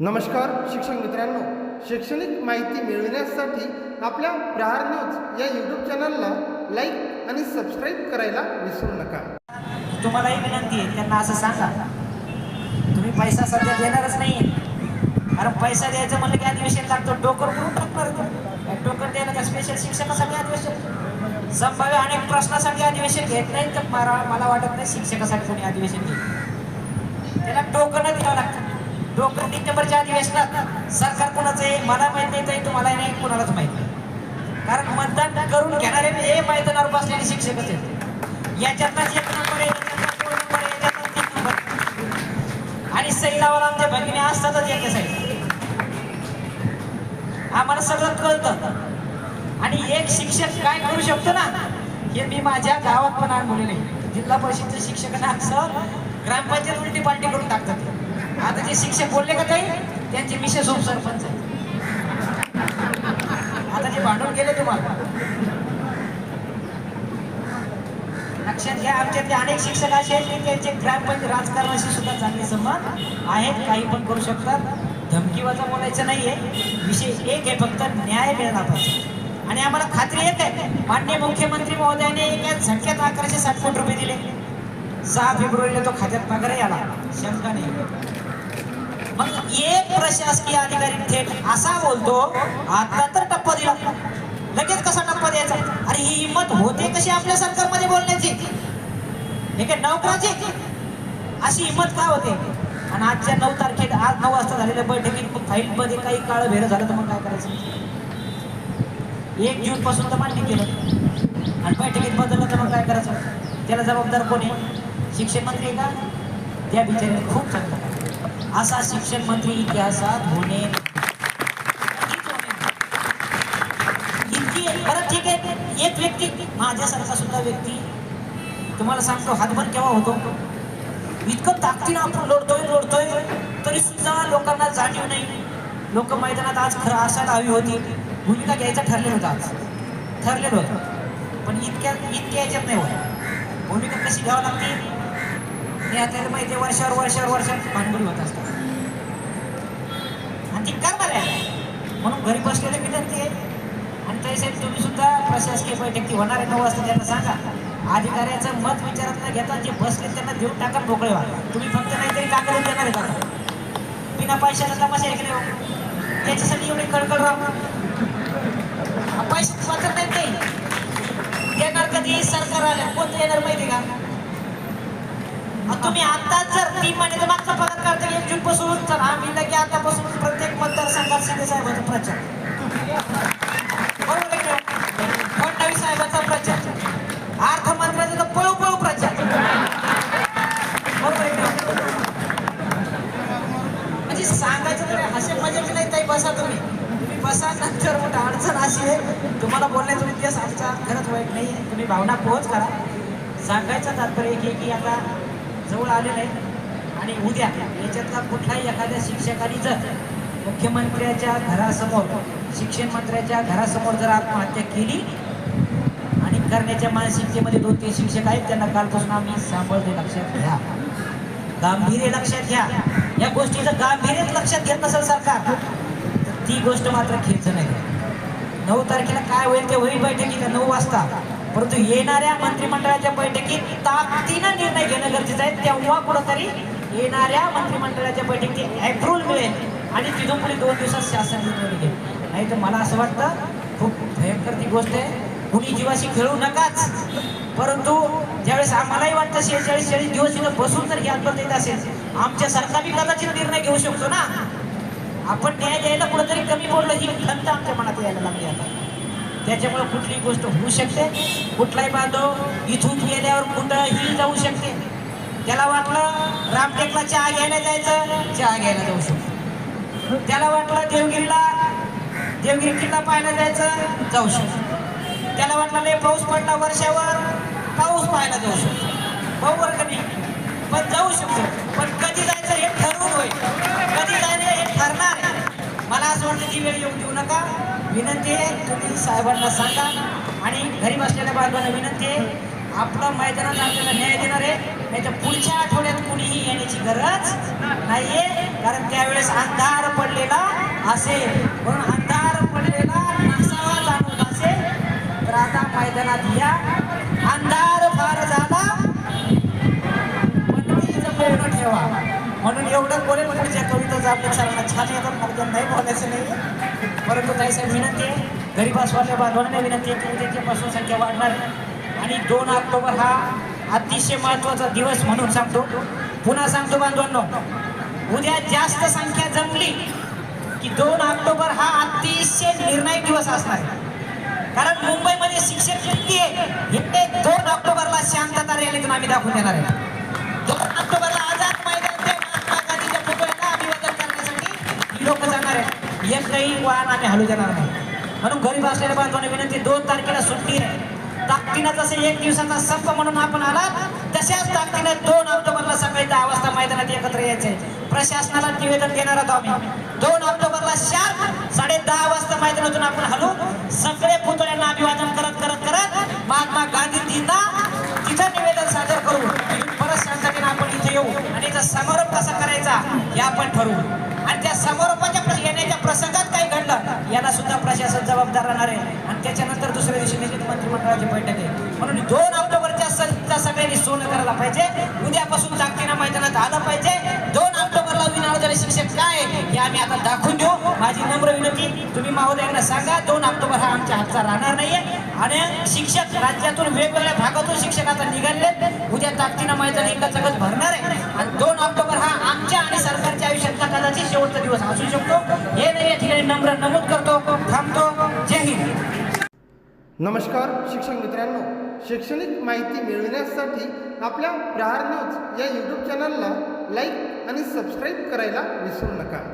नमस्कार शिक्षक मित्रांनो. शैक्षणिक माहिती मिळविण्यासाठी आपल्या प्रहार न्यूज या यूट्यूब चॅनलला लाईक आणि सबस्क्राईब करायला विसरू नका. तुम्हालाही विनंती आहे त्यांना असं सांगा. तुम्ही पैसा सध्या देणारच नाही कारण पैसा द्यायचं म्हणलं की अधिवेशन लागतो. टोकर करून टाकणार टोकर द्यायला का स्पेशल शिक्षकासाठी अधिवेशन. संभाव्य अनेक प्रश्नासाठी अधिवेशन घेत नाही तर मला मला वाटत नाही शिक्षकासाठी कोणी अधिवेशन घेत त्याला टोकनच द्यावं लागतं. टोकन तीन नंबरच्या अधिवेशनात सरकार कोणाचं आहे मला माहीत नाही तर तुम्हाला नाही कोणालाच माहीत नाही. कारण मतदान करून घेणारे हे मैदानावर बसलेले शिक्षकच आहेत. याच्यातच एक नंबर आहे आणि सैलावर आमच्या भगिनी असतातच येते साईड. आम्हाला सगळं कळतं. आणि एक शिक्षक काय करू शकतो ना हे मी माझ्या गावात पण अनुभवलेलं आहे. जिल्हा परिषदच्या शिक्षकांना असं ग्रामपंचायत उलटी पार्टी करून टाकतात. आता जे शिक्षक बोलले का काही त्यांचे मिसेस उपसरपंच आहे आता जे भांडून गेले तुम्हाला. लक्षात घ्या आमच्यातले अनेक शिक्षक असे आहेत की त्यांचे ग्रामपंचायत राजकारणाशी सुद्धा चांगले संबंध आहेत काही पण करू शकतात. धमकीवाजा बोलायचं नाहीये. विशेष एक आहे फक्त न्याय मिळाला पाहिजे. आणि आम्हाला खात्री येत आहे माननीय मुख्यमंत्री महोदयाने एका झटक्यात अकराशे साठ कोटी रुपये दिले. सहा फेब्रुवारीला तो खात्यात पगारही आला. शंका नाही. मग एक प्रशासकीय अधिकारी थेट असा बोलतो आता तर टप्पा दिला. लगेच कसा टप्पा द्यायचा? अरे ही हिंमत होते कशी आपल्या सरकारमध्ये बोलण्याची? हे काय नोकराची? अशी हिंमत का होते? आणि आजच्या नऊ तारखेत आज नऊ वाजता झालेल्या बैठकीत फाईल मध्ये काही काळ भेर झालं तर मग काय करायचं? एक जून पासून तर मान्य केलं. आणि बैठकीत बदललं तर मग काय करायचं? त्याला जबाबदार कोणी? शिक्षण मंत्री का? त्या बिचारी खूप चांगलं असा शिक्षण मंत्री इतिहासात होणे. इतकी बरं ठीक आहे. एक व्यक्ती माझ्यासारखा सुद्धा व्यक्ती. तुम्हाला सांगतो हातभर केव्हा होतो? इतकं ताकदीनं आपण लोडतोय लोडतोय तरी सुद्धा लोकांना जाणीव नाही. लोक मैदानात आज खरं असायला हवी होती. भूमिका घ्यायचं ठरलेलं होतं आज. ठरलेलं होतं. पण इतक्या इतक्या याच्यात नाही होत. भूमिका कशी घ्यावं लागते? हे आपल्याला माहिती आहे वर्षावर वर्षावर वर्षात भांडवल होत असतात आणि ती करणार आहे म्हणून घरी बसलेली विनंती आहे. आणि तसे तुम्ही सुद्धा प्रशासकीय बैठक ती होणार आहे नऊ वाजता त्यांना सांगा. अधिकाऱ्याचं मत विचारात न घेता जे बसले त्यांना देऊन टाका मोकळे व्हा. तुम्ही फक्त नाहीतरी कागद देणार आहे का बिना पैशाचा तमाशा ऐकले हो? त्याच्यासाठी एवढी कळकळ राहणार पैसे पत्र नाही देणार कधी? सरकार आलं कोणतं येणार माहिती का? तुम्ही आताच जर तीन महिन्याचा मागचा पगार काढता एक जून पासून. तर आम्ही लगे आतापासून प्रत्येक मतदारसंघात शिंदे साहेबांचा प्रचार. बरोबर आहे का? फडणवीस साहेबांचा प्रचार. अर्थमंत्र्याचा तर पळू पळू प्रचार म्हणजे सांगायचं तरी हसे मजेच म्हणजे नाही ताई बसा तुम्ही. तुम्ही बसा नंतर मोठा अडचण अशी आहे. तुम्हाला बोलण्याचा इतिहास आमचा खरंच वाईट नाही. तुम्ही भावना पोहोच करा. सांगायचा तात्पर्य एक आहे की आता जवळ आलेलं आहे आणि उद्या याच्यातला कुठलाही एखाद्या शिक्षकाने जर मुख्यमंत्र्याच्या घरासमोर शिक्षण मंत्र्याच्या घरासमोर जर आत्महत्या केली आणि करण्याच्या मानसिकतेमध्ये दोन तीन शिक्षक आहेत त्यांना कालपासून आम्ही सांभाळतो लक्षात घ्या. गांभीर्य लक्षात घ्या. या गोष्टीचं गांभीर्य लक्षात घेत नसेल सरकार तर ती गोष्ट मात्र खेळचं नाही नऊ तारखेला काय होईल ते होईल बैठकीत नऊ वाजता. परंतु येणाऱ्या मंत्रिमंडळाच्या बैठकीत ताकदीनं निर्णय घेणं गरजेचं आहे. तेव्हा कुठंतरी येणाऱ्या मंत्रिमंडळाच्या बैठकीत अप्रूव्हल मिळेल आणि तिथून पुढे दोन दिवसात शासन निर्णय घेईल. नाही तर मला असं वाटतं खूप भयंकर ती गोष्ट आहे. कुणी जीवाशी खेळू नकाच. परंतु ज्यावेळेस आम्हालाही वाटतं शेहेचाळीस चाळीस दिवस इथं बसून जर घ्यायला येत असेल आमच्यासारखा बी कदाचित निर्णय घेऊ शकतो ना. आपण न्याय द्यायला कुठंतरी कमी बोललं ही खंत आमच्या मनात यायला लागली आता. त्याच्यामुळे कुठलीही गोष्ट होऊ शकते. कुठलाही बांधव इथून गेल्यावर कुठंही जाऊ शकते. त्याला वाटलं रामटेकला चहा घ्यायला जायचं चहा घ्यायला जाऊ शकतो. त्याला वाटलं देवगिरीला देवगिरी किल्ला पाहायला जायचं जाऊ शकतो. त्याला वाटलं नाही पाऊस पडला वर्षावर पाऊस पाहायला जाऊ शकतो. बरोबर कधी पण जाऊ शकतो. पण कधी जायचं हे ठरवून होईल. कधी जायचं हे ठरणार आहे. मला असं वाटतं ती वेळ येऊ देऊ नका. विनंती आहे तुम्ही साहेबांना सांगा. आणि घरी बसलेल्या बाळगांना विनंती आहे आपलं मैदानात आपल्याला न्याय देणार आहे. नाही तर पुढच्या आठवड्यात कुणीही येण्याची गरज नाहीये. कारण त्यावेळेस अंधार पडलेला असेल. म्हणून अंधार पडलेला नसावा जाणवत असेल. तर आता मैदानात या. अंधार फार झाला. पण ठेवा. म्हणून एवढं बोलेल पुढच्या कविता आपल्या सरांना छान येतात मग नाही बोलायचं नाही परंतु ताईसाहेब विनंती आहे गरीबासवाल्या बांधवांना विनंती आहे कवितेची पासून संख्या वाढणार. आहे आणि दोन ऑक्टोबर हा अतिशय महत्त्वाचा दिवस म्हणून सांगतो. पुन्हा सांगतो बांधवांनो उद्या जास्त संख्या जमली की दोन ऑक्टोबर हा अतिशय निर्णायक दिवस असणार आहे. कारण मुंबईमध्ये शिक्षक किती आहे? हे दोन ऑक्टोबरला शांतता रॅलीतून आम्ही दाखवून देणार आहे. दोन एकही वाहन आम्ही हलू देणार नाही. म्हणून गरीब असलेल्या बांधवांना विनंती दोन तारखेला सुट्टी आहे. ताकदीनं जसं एक दिवसाचा संप म्हणून आपण आला तशाच ताकदीनं दोन ऑक्टोबरला सकाळी दहा वाजता मैदानात एकत्र यायचंय. प्रशासनाला निवेदन देणार आहोत आम्ही. दोन ऑक्टोबरला शार्प साडे दहा वाजता मैदानातून आपण हलू. सगळे पुतळ्यांना अभिवादन करत करत करत महात्मा गांधीजींना तिथं निवेदन सादर करू. परत शांततेने आपण इथे येऊ. आणि समारोप कसा करायचा हे आपण ठरवू. आणि त्या समारोपात याला सुद्धा प्रशासन जबाबदार राहणार आहे. आणि त्याच्यानंतर दुसऱ्या दिवशी मंत्रिमंडळाची बैठक आहे. म्हणून दोन ऑक्टोबरच्या सणचा सगळ्यांनी सोनं करायला पाहिजे. उद्यापासून जागतिना मैदानात आलं पाहिजे. दोन ऑक्टोबरला विनावलेले शिक्षक काय आहे हे आम्ही आता दाखवून देऊ. माझी नम्र विनंती तुम्ही महोदयांना सांगा दोन ऑक्टोबर हा आमच्या हातचा राहणार नाहीये. आणि शिक्षक राज्यातून वेगवेगळ्या भागातून शिक्षक आता निघाले उद्या ताकदीनं मैदान एका भरणार आहे. आणि दोन ऑक्टोबर हा आमच्या आणि सरकार शेवटचा दिवस असू शकतो. हे नाही या ठिकाणी नम्र नमूद करतो. थांबतो. जय हिंद. नमस्कार शिक्षक मित्रांनो. शैक्षणिक माहिती मिळविण्यासाठी आपल्या प्रहार न्यूज या यूट्यूब चॅनलला लाईक आणि सबस्क्राईब करायला विसरू नका.